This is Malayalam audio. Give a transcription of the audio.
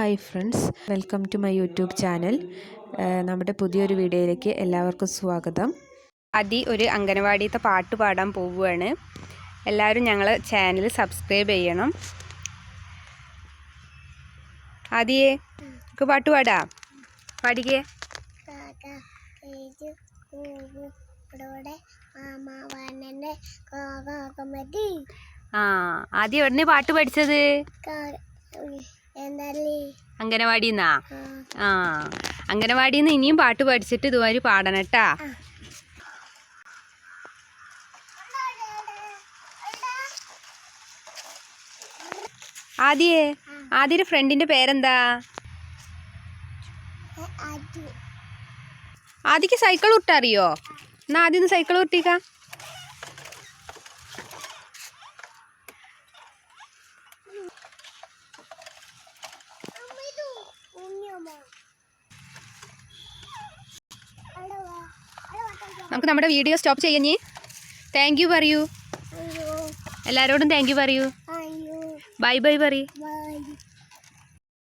Hi friends. Welcome to my YouTube channel. നമ്മുടെ പുതിയൊരു വീഡിയോയിലേക്ക് എല്ലാവർക്കും സ്വാഗതം. അതി ഒരു അംഗനവാടിയത്തെ പാട്ട് പാടാൻ പോവുകയാണ്. എല്ലാവരും ഞങ്ങൾ ചാനൽ സബ്സ്ക്രൈബ് ചെയ്യണം. ആദിയെ നമുക്ക് പാട്ട് പാടാ? പാടിക്കേ. ആ ആദ്യം എവിടുന്ന് പാട്ട് പഠിച്ചത്? അംഗനവാടിന്നാ? ആ. അങ്കനവാടിന്ന് ഇനിയും പാട്ട് പഠിച്ചിട്ട് ഇതുമാതിരി പാടണം കേട്ടാ ആദ്യേ ആദ്യയുടെ ഫ്രണ്ടിന്റെ പേരെന്താ? ആദ്യക്ക് സൈക്കിൾ വിട്ടറിയോ? എന്നാ ആദ്യം സൈക്കിൾ വിട്ടിക്ക. നമുക്ക് നമ്മുടെ വീഡിയോ സ്റ്റോപ്പ് ചെയ്യഞ്ഞി താങ്ക് യു പറയൂ. എല്ലാവരോടും താങ്ക് യു പറയൂ. ബൈ ബൈ പറയൂ.